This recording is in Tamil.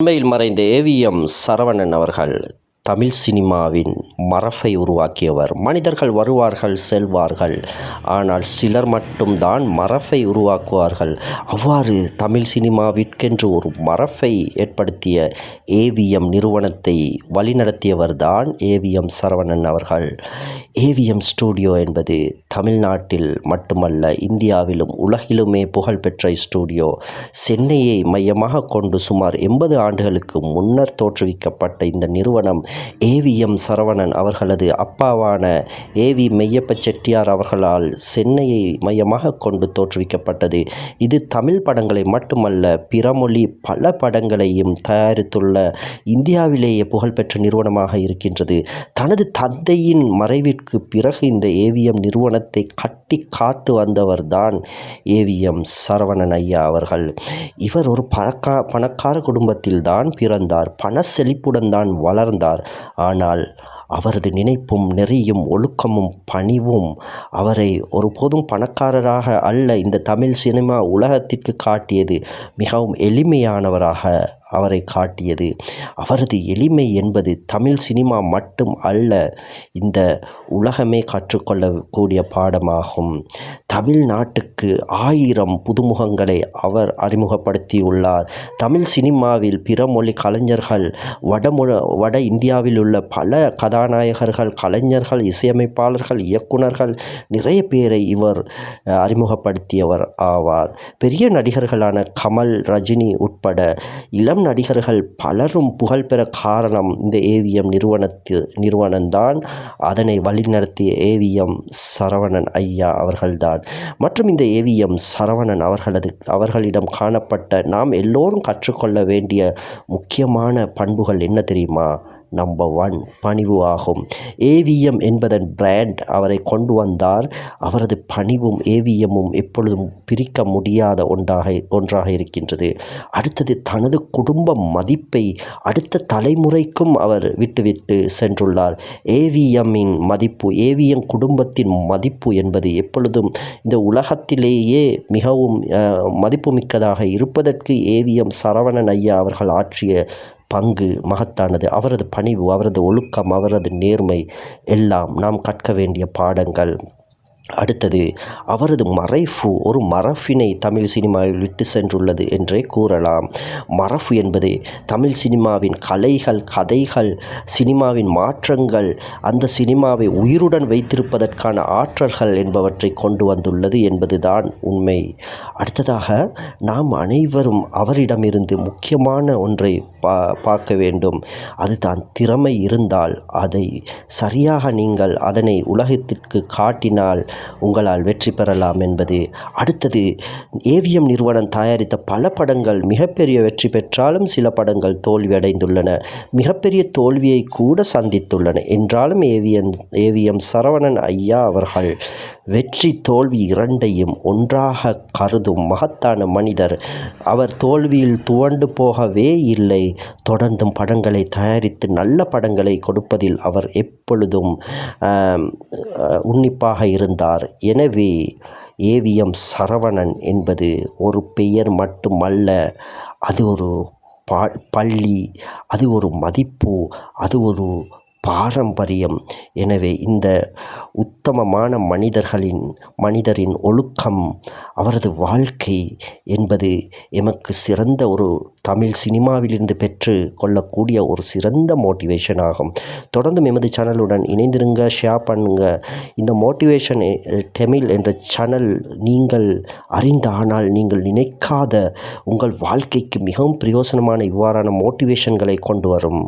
உண்மையில் மறைந்த ஏவிஎம் சரவணன் அவர்கள் தமிழ் சினிமாவின் மரபை உருவாக்கியவர். மனிதர்கள் வருவார்கள் செல்வார்கள். ஆனால் சிலர் மட்டும்தான் மரபை உருவாக்குவார்கள். அவ்வாறு தமிழ் சினிமாவிற்கென்று ஒரு மரபை ஏற்படுத்திய ஏவிஎம் நிறுவனத்தை வழிநடத்தியவர்தான் ஏவிஎம் சரவணன் அவர்கள். ஏவிஎம் ஸ்டூடியோ என்பது தமிழ்நாட்டில் மட்டுமல்ல இந்தியாவிலும் உலகிலுமே புகழ்பெற்ற ஸ்டூடியோ. சென்னையை மையமாக கொண்டு சுமார் எண்பது ஆண்டுகளுக்கு முன்னர் தோற்றுவிக்கப்பட்ட இந்த நிறுவனம் ஏவிஎம் சரவணன் அவர்களது அப்பாவான ஏவி மெய்யப்ப செட்டியார் அவர்களால் சென்னையை மையமாக கொண்டு தோற்றுவிக்கப்பட்டது. இது தமிழ் படங்களை மட்டுமல்ல பிறமொழி பல படங்களையும் தயாரித்துள்ள இந்தியாவிலேயே புகழ்பெற்ற நிறுவனமாக இருக்கின்றது. தனது தந்தையின் மறைவிற்கு பிறகு இந்த ஏவிஎம் நிறுவனத்தை கட்டி காத்து வந்தவர்தான் ஏவிஎம் சரவணன் ஐயா அவர்கள். இவர் ஒரு பணக்கா பணக்கார குடும்பத்தில் தான் பிறந்தார். பண செழிப்புடன் தான் வளர்ந்தார். ஆனால் அவரது நினைப்பும் நெறியும் ஒழுக்கமும் பணிவும் அவரை ஒருபோதும் பணக்காரராக அல்ல இந்த தமிழ் சினிமா உலகத்திற்கு காட்டியது மிகவும் எளிமையானவராக அவரை காட்டியது. அவரது எளிமை என்பது தமிழ் சினிமா மட்டும் அல்ல இந்த உலகமே கற்றுக்கொள்ளக்கூடிய பாடமாகும். தமிழ்நாட்டுக்கு ஆயிரம் புதுமுகங்களை அவர் அறிமுகப்படுத்தியுள்ளார். தமிழ் சினிமாவில் பிற மொழி கலைஞர்கள் வடமொழ வட இந்திய இந்தியாவில் உள்ள பல கதாநாயகர்கள் கலைஞர்கள் இசையமைப்பாளர்கள் இயக்குனர்கள் நிறைய பேரை இவர் அறிமுகப்படுத்தியவர் ஆவார். பெரிய நடிகர்களான கமல் ரஜினி உட்பட இளம் நடிகர்கள் பலரும் புகழ்பெற காரணம் இந்த ஏவிஎம் நிறுவனத்து நிறுவனம்தான். அதனை வழிநடத்திய ஏவிஎம் சரவணன் ஐயா அவர்கள்தான். மற்றும் இந்த ஏவிஎம் சரவணன் அவர்களது அவர்களிடம் காணப்பட்ட நாம் எல்லோரும் கற்றுக்கொள்ள வேண்டிய முக்கியமான பண்புகள் என்ன தெரியுமா? நம்பர் ஒன் பணிவு ஆகும். ஏவிஎம் என்பதன் பிராண்ட் அவரை கொண்டு வந்தார். அவரது பணிவும் ஏவிஎம்மும் எப்பொழுதும் பிரிக்க முடியாத ஒன்றாக ஒன்றாக இருக்கின்றது. அடுத்தது தனது குடும்ப மதிப்பை அடுத்த தலைமுறைக்கும் அவர் விட்டுவிட்டு சென்றுள்ளார். ஏவிஎம்மின் மதிப்பு ஏவிஎம் குடும்பத்தின் மதிப்பு என்பது எப்பொழுதும் இந்த உலகத்திலேயே மிகவும் மதிப்புமிக்கதாக இருப்பதற்கு ஏவிஎம் சரவணன் ஐயா அவர்கள் ஆற்றிய பங்கு மகத்தானது. அவரது பணிவு அவரது ஒழுக்கம் அவரது நேர்மை எல்லாம் நாம் கற்க வேண்டிய பாடங்கள். அடுத்தது அவரது மறைஃபு ஒரு மரபினை தமிழ் சினிமாவில் விட்டு சென்றுள்ளது என்றே கூறலாம். மரபு என்பது தமிழ் சினிமாவின் கலைகள் கதைகள் சினிமாவின் மாற்றங்கள் அந்த சினிமாவை உயிருடன் வைத்திருப்பதற்கான ஆற்றல்கள் என்பவற்றை கொண்டு வந்துள்ளது என்பதுதான் உண்மை. அடுத்ததாக நாம் அனைவரும் அவரிடமிருந்து முக்கியமான ஒன்றை பா பார்க்க வேண்டும். அதுதான் திறமை இருந்தால் அதை சரியாக நீங்கள் அதனை உலகத்திற்கு காட்டினால் உங்களால் வெற்றி பெறலாம் என்பது. அடுத்தது ஏவிஎம் நிறுவனம் தயாரித்த பல படங்கள் மிகப்பெரிய வெற்றி பெற்றாலும் சில படங்கள் தோல்வியடைந்துள்ளன. மிகப்பெரிய தோல்வியை கூட சந்தித்துள்ளன. என்றாலும் ஏவிஎம் ஏவிஎம் சரவணன் ஐயா அவர்கள் வெற்றி தோல்வி இரண்டையும் ஒன்றாக கருதும் மகத்தான மனிதர். அவர் தோல்வியில் துவண்டு போகவே இல்லை. தொடர்ந்தும் படங்களை தயாரித்து நல்ல படங்களை கொடுப்பதில் அவர் எப்பொழுதும் உன்னிப்பாக இருந்தார் எனவே ஏவிஎம் சரவணன் என்பது ஒரு பெயர் மட்டுமல்ல அது ஒரு பள்ளி அது ஒரு மதிப்பு அது ஒரு பாரம்பரியம். எனவே இந்த உத்தமமான மனிதர்களின் மனிதரின் ஒழுக்கம் அவரது வாழ்க்கை என்பது எமக்கு சிறந்த ஒரு தமிழ் சினிமாவிலிருந்து பெற்று கொள்ளக்கூடிய ஒரு சிறந்த மோட்டிவேஷன் ஆகும். தொடர்ந்து எமது சேனலுடன் இணைந்திருங்க ஷேர் பண்ணுங்க. இந்த மோட்டிவேஷன் டெமிழ் என்ற சேனல் நீங்கள் அறிந்த ஆனால் நீங்கள் நினைக்காத உங்கள் வாழ்க்கைக்கு மிகவும் பிரயோசனமான இவ்வாறான மோட்டிவேஷன்களை கொண்டு வரும்.